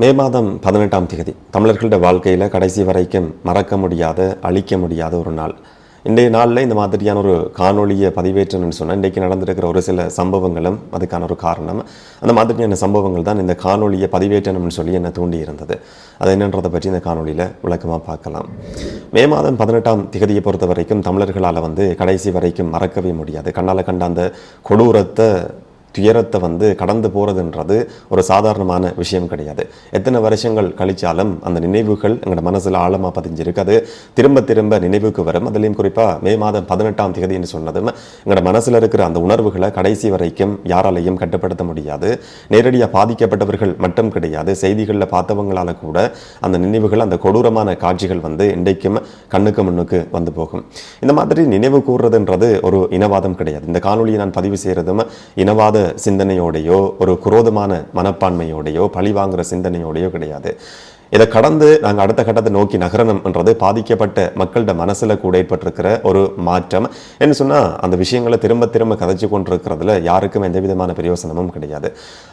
மே மாதம் பதினெட்டாம் தேதி. தமிழர்களுடைய வாழ்க்கையில் கடைசி வரைக்கும் மறக்க முடியாத அழிக்க முடியாத ஒரு நாள். இன்றைய நாளில் இந்த மாதிரியான ஒரு காணொளியை பதிவேற்றணும்னு சொன்னால் இன்றைக்கு நடந்திருக்கிற ஒரு சில சம்பவங்களும் அதுக்கான ஒரு காரணம். அந்த மாதிரியான சம்பவங்கள் தான் இந்த காணொளியை பதிவேற்றணும்னு சொல்லி என்னை தூண்டி இருந்தது அது என்னன்றதை பற்றி இந்த காணொலியில் விளக்கமாக பார்க்கலாம். மே மாதம் பதினெட்டாம் திகதியை பொறுத்த வரைக்கும் தமிழர்களால் வந்து கடைசி வரைக்கும் மறக்கவே முடியாது. கண்ணால் கண்ட அந்த கொடூரத்தை துயரத்தை வந்து கடந்து போகிறதுன்றது ஒரு சாதாரணமான விஷயம் கிடையாது. எத்தனை வருஷங்கள் கழிச்சாலும் அந்த நினைவுகள் எங்களோட மனசில் ஆழமாக பதிஞ்சிருக்கு அது திரும்ப திரும்ப நினைவுக்கு வரும். அதுலேயும் குறிப்பாக மே மாதம் பதினெட்டாம் தேதின்னு சொன்னதும் எங்களோட மனசில் இருக்கிற அந்த உணர்வுகளை கடைசி வரைக்கும் யாராலையும் கட்டுப்படுத்த முடியாது. நேரடியாக பாதிக்கப்பட்டவர்கள் மட்டும் கிடையாது. செய்திகளில் பார்த்தவங்களால் கூட அந்த நினைவுகள் அந்த கொடூரமான காட்சிகள் வந்து இன்றைக்கும் கண்ணுக்கு முன்னுக்கு வந்து போகும். இந்த மாதிரி நினைவு கூறுறதுன்றது ஒரு இனவாதம் கிடையாது. இந்த காணொலியை நான் பதிவு செய்கிறதும் இனவாத சிந்தனையோடையோ ஒரு குரோதமான மனப்பான்மையோடையோ பழி வாங்குகிற சிந்தனையோடையோ கிடையாது. இதை கடந்து நாங்கள் அடுத்த கட்டத்தை நோக்கி நகரணும்ன்றது பாதிக்கப்பட்ட மக்கள்கிட்ட மனசில் கூட ஏற்பட்டிருக்கிற ஒரு மாற்றம். என்ன சொன்னால் அந்த விஷயங்களை திரும்ப திரும்ப கதைச்சு கொண்டிருக்கிறதுல யாருக்கும் எந்த விதமான பிரயோசனமும் கிடையாது.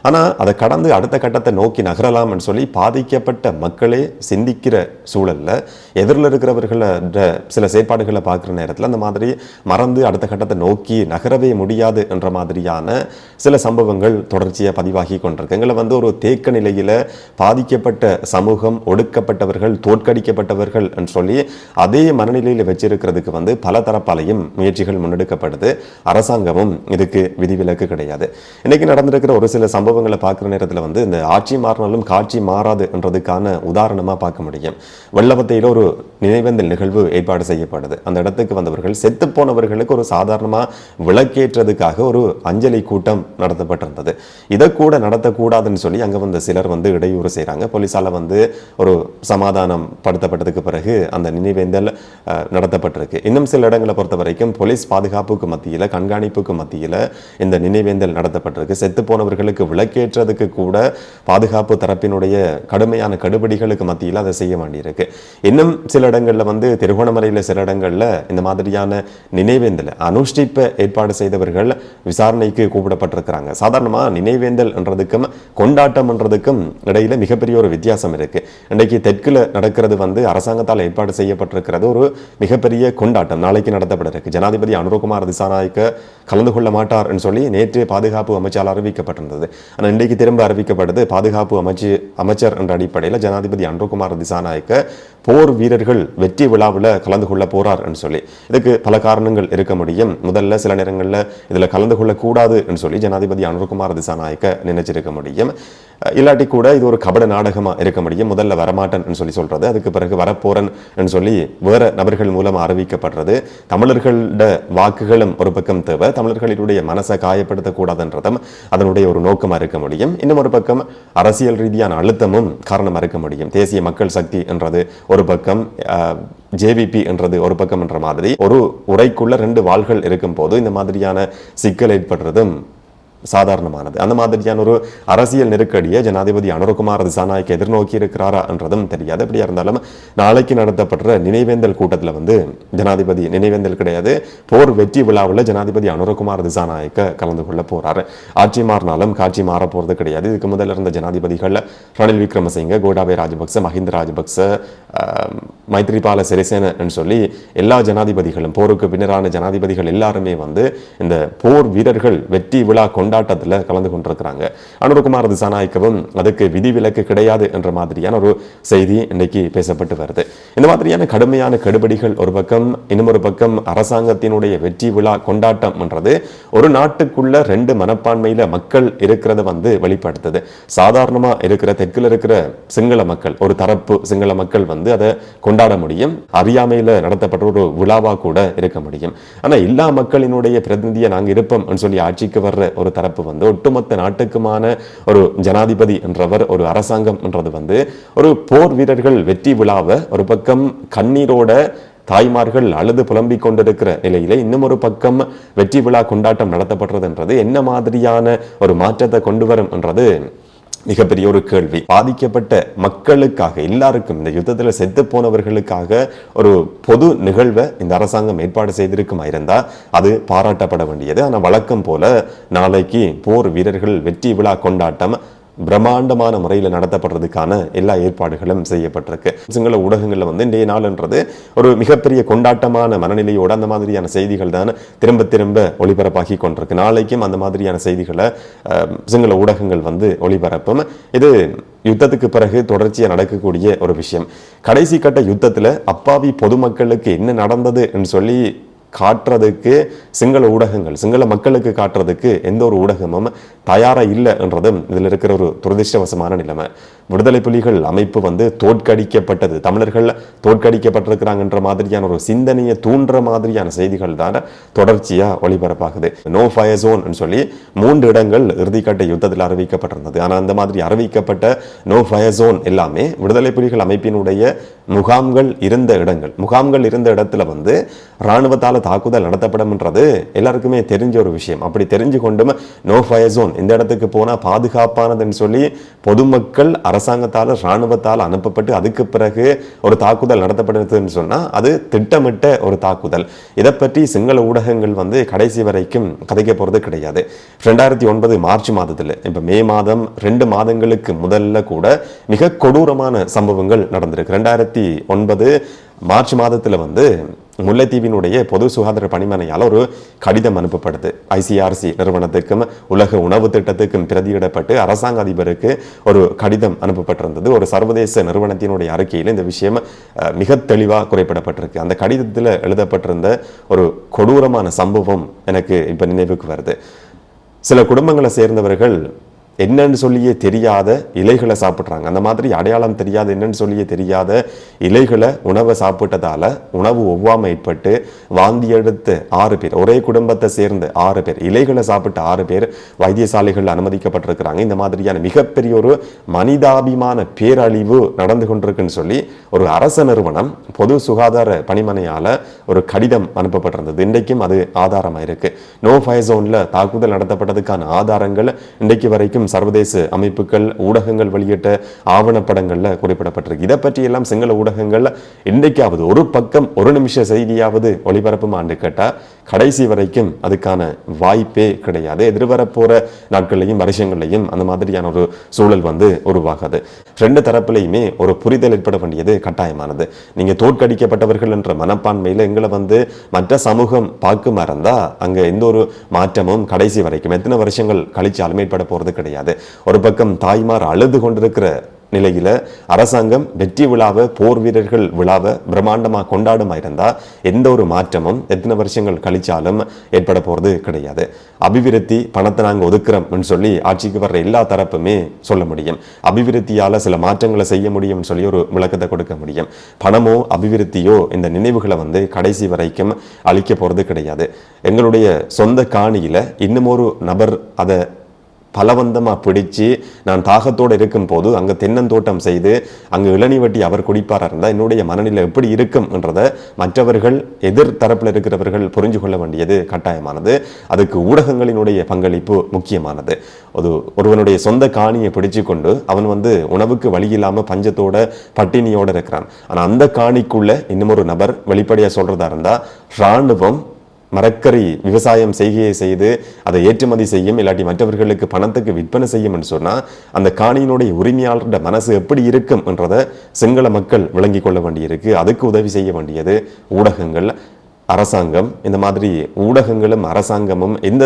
ஆனால் அதை கடந்து அடுத்த கட்டத்தை நோக்கி நகரலாம்னு சொல்லி பாதிக்கப்பட்ட மக்களே சிந்திக்கிற சூழலில் எதிரில் இருக்கிறவர்களோட சில செயற்பாடுகளை பார்க்குற நேரத்தில் அந்த மாதிரி மறந்து அடுத்த கட்டத்தை நோக்கி நகரவே முடியாது என்ற மாதிரியான சில சம்பவங்கள் தொடர்ச்சியாக பதிவாகி கொண்டிருக்கு. எங்களை வந்து ஒரு தேக்க நிலையில் பாதிக்கப்பட்ட சமூகம் ஒடுக்கப்பட்டவர்கள் தோற்கடிக்கப்பட்டவர்கள் என்று சொல்லி அதே மனநிலையில் வச்சிருக்கிறதுக்கு வந்து பல தரப்பாலையும் முயற்சிகள் முன்னெடுக்கப்படுது. அரசாங்கமும் இதுக்கு விதிவிலக்கு கிடையாது. இன்னைக்கு நடந்திருக்கிற ஒரு சில சம்பவங்களை பார்க்குற நேரத்தில் வந்து இந்த ஆட்சி மாறினாலும் காட்சி மாறாது என்றதுக்கான உதாரணமாக பார்க்க முடியும். வெள்ளவத்தையில் ஒரு நினைவேந்தல் நிகழ்வு ஏற்பாடு செய்யப்படுது அந்த இடத்துக்கு வந்தவர்கள் செத்து போனவர்களுக்கு ஒரு சாதாரணமாக விளக்கேற்றதுக்காக ஒரு அஞ்சலி கூட்டம் நடத்தப்பட்டிருந்தது. இதை கூட நடத்தக்கூடாதுன்னு சொல்லி அங்கே வந்த சிலர் வந்து இடையூறு செய்கிறாங்க போலீஸால் வந்து ஒரு சமாதானம் படுத்தப்பட்டதுக்கு பிறகு அந்த நினைவேந்தல் நடத்தப்பட்டிருக்கு. இன்னும் சில இடங்களை பொறுத்த வரைக்கும் போலீஸ் பாதுகாப்புக்கு மத்தியில் கண்காணிப்புக்கு மத்தியில் இந்த நினைவேந்தல் நடத்தப்பட்டிருக்கு. செத்து போனவர்களுக்கு விளக்கேற்றதுக்கு கூட பாதுகாப்பு தரப்பினுடைய கடுமையான கடுபிடிகளுக்கு மத்தியில் அதை செய்ய வேண்டியிருக்கு. இன்னும் சில இடங்களில் வந்து திருகோணமலையில் சில இடங்களில் இந்த மாதிரியான நினைவேந்தல் அனுஷ்டிப்பை ஏற்பாடு செய்தவர்கள் விசாரணைக்கு கூப்பிடப்பட்டிருக்கிறாங்க. சாதாரணமாக நினைவேந்தல் என்றதுக்கும் கொண்டாட்டம் என்றதுக்கும் இடையில மிகப்பெரிய ஒரு வித்தியாசம் இருக்கு. இன்றைக்கு தெற்கில் நடக்கிறது வந்து அரசாங்கத்தால் ஏற்பாடு செய்யப்பட்டிருக்கிறது ஒரு மிகப்பெரிய கொண்டாட்டம் நாளைக்கு நடத்தப்பட இருக்கு ஜனாதிபதி அனுரகுமார் திசாநாயக்க கலந்து கொள்ள மாட்டார்னு சொல்லி நேற்று பாதுகாப்பு அமைச்சால் அறிவிக்கப்பட்டிருந்தது. ஆனால் இன்றைக்கு திரும்ப அறிவிக்கப்படுது பாதுகாப்பு அமைச்சு அமைச்சர் என்ற அடிப்படையில் ஜனாதிபதி அனுரகுமார் திசாநாயக்க போர் வீரர்கள் வெற்றி விழாவில் கலந்து கொள்ள போகிறார்னு சொல்லி. இதுக்கு பல காரணங்கள் இருக்க முடியும். முதல்ல சில நேரங்களில் இதில் கலந்து கொள்ளக்கூடாதுன்னு சொல்லி ஜனாதிபதி அனுர்குமார் திசாநாயக்க நினைச்சிருக்க முடியும். இல்லாட்டி கூட இது ஒரு கபட நாடகமா இருக்க முடியும். முதல்ல வரமாட்டேன்னு சொல்லி சொல்றது அதுக்கு பிறகு வரப்போறேன்னு சொல்லி வேற நபர்கள் மூலம் அறிவிக்கப்படுறது. தமிழர்களோட வாக்குகளும் ஒரு பக்கம் தேவை. தமிழர்களுடைய மனசை காயப்படுத்தக்கூடாதுன்றதும் அதனுடைய ஒரு நோக்கமா இருக்க முடியும். இன்னும் ஒரு பக்கம் அரசியல் ரீதியான அழுத்தமும் காரணமா இருக்க முடியும். தேசிய மக்கள் சக்தி என்றது ஒரு பக்கம் ஜேவிபி என்றது ஒரு பக்கம் என்ற மாதிரி. ஒரு உரைக்குள்ள ரெண்டு வாள்கள் இருக்கும் போது இந்த மாதிரியான சிக்கல் ஏற்படுறதும் சாதாரணமானது. அந்த மாதிரியான ஒரு அரசியல் நெருக்கடியை ஜனாதிபதி அனுரகுமார் திசாநாயக் எதிர்நோக்கி இருக்கிறாரா என்றதும் தெரியாது. எப்படியா இருந்தாலும் நாளைக்கு நடத்தப்படுற நினைவேந்தல் கூட்டத்தில் வந்து ஜனாதிபதி நினைவேந்தல் கிடையாது. போர் வெற்றி விழாவில் ஜனாதிபதி அனுரகுமார் திசாநாயக்க கலந்து கொள்ள போறாரு. ஆட்சி மாறினாலும் காட்சி மாற போறது கிடையாது. இதுக்கு முதல்ல இருந்த ஜனாதிபதிகள் ரணில் விக்ரமசிங்க கோடாபே ராஜபக்ச மஹிந்த ராஜபக்ச மைத்ரிபால சிறிசேனன்னு சொல்லி எல்லா ஜனாதிபதிகளும் போருக்கு பின்னரான ஜனாதிபதிகள் எல்லாருமே வந்து இந்த போர் வீரர்கள் வெற்றி விழா கொண்டாட்டத்தில் கலந்து கொண்டிருக்கிறாங்க. அனுரகுமார் திசாநாயக்கவும் அதுக்கு விதிவிலக்கு கிடையாது என்ற மாதிரியான ஒரு செய்தி இன்னைக்கு பேசப்பட்டு வருது. இந்த மாதிரியான கடுமையான கெடுபடிகள் ஒரு பக்கம் இன்னொரு பக்கம் அரசாங்கத்தினுடைய வெற்றி விழா கொண்டாட்டம் என்றது ஒரு நாட்டுக்குள்ள ரெண்டு மனப்பான்மையில மக்கள் இருக்கிறத வந்து வெளிப்படுத்துது. சாதாரணமா இருக்கிற தெற்குல இருக்கிற சிங்கள மக்கள் ஒரு தரப்பு சிங்கள மக்கள் வந்து அதை கொண்டாட முடியும். அறியாமையில நடத்தப்பட்ட ஒரு விழாவா கூட இருக்க முடியும். ஆனா எல்லா மக்களினுடைய பிரதிநிதியை நாங்க இருப்போம் சொல்லி ஆட்சிக்கு வர்ற ஒரு தரப்பு வந்து ஒட்டுமொத்த நாட்டுக்குமான ஒரு ஜனாதிபதி என்றவர் ஒரு அரசாங்கம் என்றது வந்து ஒரு போர் வீரர்கள் வெற்றி விழாவை ஒரு பக்கம் கண்ணீரோட தாய்மார்கள் அழுது புலம்பிக் கொண்டிருக்கிற நிலையில இன்னும் ஒரு பக்கம் வெற்றி விழா கொண்டாட்டம் நடத்தப்படுறதுன்றது என்ன மாதிரியான ஒரு மாற்றத்தை கொண்டு வரும் என்றது மிகப்பெரிய ஒரு கேள்வி. பாதிக்கப்பட்ட மக்களுக்காக எல்லாருக்கும் இந்த யுத்தத்தில் செத்து போனவர்களுக்காக ஒரு பொது நிகழ்வை இந்த அரசாங்கம் ஏற்பாடு செய்திருக்குமா இருந்தால் அது பாராட்டப்பட வேண்டியது. ஆனால் வழக்கம் போல நாளைக்கு போர் வீரர்கள் வெற்றி விழா கொண்டாட்டம் பிரம்மாண்டமான முறையில் நடத்தப்படுறதுக்கான எல்லா ஏற்பாடுகளும் செய்யப்பட்டிருக்கு. சிங்கள ஊடகங்களில் வந்து இன்றைய நாள்ன்றது ஒரு மிகப்பெரிய கொண்டாட்டமான மனநிலையோடு அந்த மாதிரியான செய்திகள் தான் திரும்ப திரும்ப ஒளிபரப்பாகி கொண்டிருக்கு. நாளைக்கும் அந்த மாதிரியான செய்திகளை சிங்கள ஊடகங்கள் வந்து ஒளிபரப்பும். இது யுத்தத்துக்கு பிறகு தொடர்ச்சியாக நடக்கக்கூடிய ஒரு விஷயம். கடைசி கட்ட யுத்தத்தில் அப்பாவி பொதுமக்களுக்கு என்ன நடந்தது என்று சொல்லி காட்டுறதுக்கு சிங்கள ஊடகங்கள் சிங்கள மக்களுக்கு காட்டுறதுக்கு எந்த ஒரு ஊடகமும் தயாராக இல்லை என்றதும் இதில் இருக்கிற ஒரு துரதிருஷ்டவசமான நிலைமை. விடுதலை புலிகள் அமைப்பு வந்து தோற்கடிக்கப்பட்டது. தமிழர்கள் தோற்கடிக்கப்பட்டிருக்கிறாங்கன்ற மாதிரியான ஒரு சிந்தனையை தூண்டுற மாதிரியான செய்திகள் தான் தொடர்ச்சியாக ஒளிபரப்பாகுது. நோ ஃபயர் ஜோன் சொல்லி மூன்று இடங்கள் இறுதிக்கட்ட யுத்தத்தில் அறிவிக்கப்பட்டிருந்தது. ஆனால் அந்த மாதிரி அறிவிக்கப்பட்ட நோ ஃபயர் ஜோன் எல்லாமே விடுதலை புலிகள் அமைப்பினுடைய முகாம்கள் இருந்த இடங்கள். முகாம்கள் இருந்த இடத்துல வந்து இராணுவத்தால் தாக்குதல் நடத்தப்படும்ன்றது எல்லாருக்குமே தெரிஞ்ச ஒரு விஷயம். அப்படி தெரிஞ்சு கொண்டும் நோ ஃபயர் ஜோன் இந்த இடத்துக்கு போனால் பாதுகாப்பானதுன்னு சொல்லி பொதுமக்கள் அரசாங்கத்தால் இராணுவத்தால் அனுப்பப்பட்டு அதுக்கு பிறகு ஒரு தாக்குதல் நடத்தப்படுதுன்னு சொன்னால் அது திட்டமிட்ட ஒரு தாக்குதல். இதை பற்றி சிங்கள ஊடகங்கள் வந்து கடைசி வரைக்கும் கதைக்க போகிறது கிடையாது. ரெண்டாயிரத்தி ஒன்பது மார்ச் மாதத்தில் இப்போ மே மாதம் ரெண்டு மாதங்களுக்கு முதல்ல கூட மிக கொடூரமான சம்பவங்கள் நடந்திருக்கு. ரெண்டாயிரத்தி ஒன்பது மார்ச் மாதத்தில் வந்து முல்லைத்தீவினுடைய பொது சுகாதார பணிமனையால் ஒரு கடிதம் அனுப்பப்படுது. ஐசிஆர்சி நிறுவனத்துக்கும் உலக உணவு திட்டத்துக்கும் பிரதியிடப்பட்டு அரசாங்க அதிபருக்கு ஒரு கடிதம் அனுப்பப்பட்டிருந்தது. ஒரு சர்வதேச நிறுவனத்தினுடைய அறிக்கையில் இந்த விஷயம் மிக தெளிவாக குறிப்பிடப்பட்டிருக்கு. அந்த கடிதத்தில் எழுதப்பட்டிருந்த ஒரு கொடூரமான சம்பவம் எனக்கு இப்போ நினைவுக்கு வருது. சில குடும்பங்களை சேர்ந்தவர்கள் என்னன்னு சொல்லியே தெரியாத இலைகளை சாப்பிட்றாங்க. அந்த மாதிரி அடையாளம் தெரியாத என்னன்னு சொல்லியே தெரியாத இலைகளை உணவை சாப்பிட்டதால உணவு ஒவ்வாமை ஏற்பட்டு வாந்தி எடுத்து ஆறு பேர் ஒரே குடும்பத்தை சேர்ந்து ஆறு பேர் இலைகளை சாப்பிட்ட ஆறு பேர் வைத்தியசாலைகளில் அனுமதிக்கப்பட்டிருக்கிறாங்க. இந்த மாதிரியான மிகப்பெரிய ஒரு மனிதாபிமான பேரழிவு நடந்து கொண்டிருக்குன்னு சொல்லி ஒரு அரச நிறுவனம் பொது சுகாதார பணிமனையால் ஒரு கடிதம் அனுப்பப்பட்டிருந்தது. இன்றைக்கும் அது ஆதாரமாக இருக்குது நோ ஃபயர் ஜோனில் தாக்குதல் நடத்தப்பட்டதுக்கான ஆதாரங்கள் இன்றைக்கு வரைக்கும் சர்வதேச அமைப்புகள் ஊடகங்கள் வெளியிட்ட ஆவணப்படங்கள்ல குறிப்பிடப்பட்டிருக்கு. இதை பற்றி எல்லாம் சிங்கள ஊடகங்கள் இன்றைக்காவது ஒரு பக்கம் ஒரு நிமிஷ செய்தியாவது ஒளிபரப்புமான்னு கேட்டால் கடைசி வரைக்கும் அதுக்கான வாய்ப்பே கிடையாது. எதிர்வரப்போகிற நாட்களையும் வருஷங்களையும் அந்த மாதிரியான ஒரு சூழல் வந்து உருவாகாது. ரெண்டு தரப்புலையுமே ஒரு புரிதல் ஏற்பட வேண்டியது கட்டாயமானது. நீங்க தோற்கடிக்கப்பட்டவர்கள் என்ற மனப்பான்மையில எங்களை வந்து மற்ற சமூகம் பார்க்க மறந்தால் அங்க எந்த ஒரு மாற்றமும் கடைசி வரைக்கும் எத்தனை வருஷங்கள் கழிச்சாலும் ஏற்பட போறது கிடையாது. ஒரு பக்கம் தாய்மார் அழுது கொண்டிருக்கிற நிலையில் அரசாங்கம் வெற்றி விழாவை போர் வீரர்கள் விழாவை பிரம்மாண்டமாக கொண்டாடுமா இருந்தா எந்த ஒரு மாற்றமும் எத்தனை வருஷங்கள் கழிச்சாலும் ஏற்பட போறது கிடையாது. அபிவிருத்தி பணத்தை நாங்கள் ஒதுக்குறோம்னு சொல்லி ஆட்சிக்கு வர்ற எல்லா தரப்புமே சொல்ல முடியும். அபிவிருத்தியால சில மாற்றங்களை செய்ய முடியும்னு சொல்லி ஒரு விளக்கத்தை கொடுக்க முடியும். பணமோ அபிவிருத்தியோ இந்த நினைவுகளை வந்து கடைசி வரைக்கும் அழிக்க போறது கிடையாது. எங்களுடைய சொந்த காணியில இன்னும் ஒரு நபர் அதை பலவந்தமாக பிடிச்சு நான் தாகத்தோடு இருக்கும் போது அங்கே தென்னந்தோட்டம் செய்து அங்கே இளநி வட்டி அவர் குடிப்பாராக இருந்தால் என்னுடைய மனநிலை எப்படி இருக்கும் என்றதை மற்றவர்கள் எதிர் தரப்பில் இருக்கிறவர்கள் புரிஞ்சு கொள்ள வேண்டியது கட்டாயமானது. அதுக்கு ஊடகங்களினுடைய பங்களிப்பு முக்கியமானது. அது ஒருவனுடைய சொந்த காணியை பிடிச்சு கொண்டு அவன் வந்து உணவுக்கு வழி இல்லாமல் பஞ்சத்தோட பட்டினியோடு இருக்கிறான். ஆனால் அந்த காணிக்குள்ளே இன்னும் ஒரு நபர் வெளிப்படையாக சொல்கிறதா இருந்தால் ராணுவம் மரக்கறி விவசாயம் செய்கையை செய்து அதை ஏற்றுமதி செய்யும் இல்லாட்டி மற்றவர்களுக்கு பணத்துக்கு விற்பனை செய்யும் என்று சொன்னா அந்த காணியினுடைய உரிமையாளரோட மனசு எப்படி இருக்கும் என்றதை சிங்கள மக்கள் விளங்கி கொள்ள வேண்டியிருக்கு. அதுக்கு உதவி செய்ய வேண்டியது ஊடகங்கள். அரசாங்கம் இந்த மாதிரி ஊடகங்களும் அரசாங்கமும் எந்த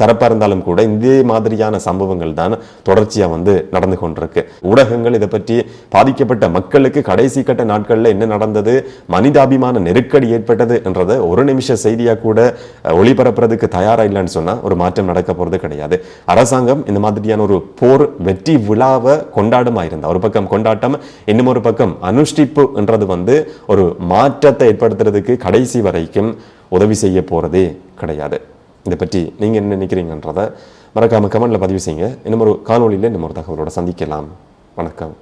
தரப்பாக தரப்பா இருந்தாலும் கூட இதே மாதிரியான சம்பவங்கள் தான் தொடர்ச்சியா வந்து நடந்து கொண்டிருக்கு. ஊடகங்கள் இதை பற்றி பாதிக்கப்பட்ட மக்களுக்கு கடைசி கட்ட நாட்கள்ல என்ன நடந்தது மனிதாபிமான நெருக்கடி ஏற்பட்டது என்றதை ஒரு நிமிஷ செய்தியா கூட ஒளிபரப்புறதுக்கு தயாரா இல்லைன்னு சொன்னா ஒரு மாற்றம் நடக்க போறது கிடையாது. அரசாங்கம் இந்த மாதிரியான ஒரு போர் வெற்றி விழாவை கொண்டாடுமா இருந்தால் ஒரு பக்கம் கொண்டாட்டம் இன்னும் ஒரு பக்கம் அனுஷ்டிப்பு என்றது வந்து ஒரு மாற்றத்தை ஏற்படுத்துறதுக்கு கடைசி வரைக்கும் உதவி செய்ய போறதே கிடையாது. இதை பற்றி நீங்க என்ன நினைக்கிறீங்கன்றதை மறக்காமல் கமெண்டில் பதிவு செய்யுங்க. இன்னும் ஒரு காணொலியில் இன்னும் ஒரு தகவலோட சந்திக்கலாம். வணக்கம்.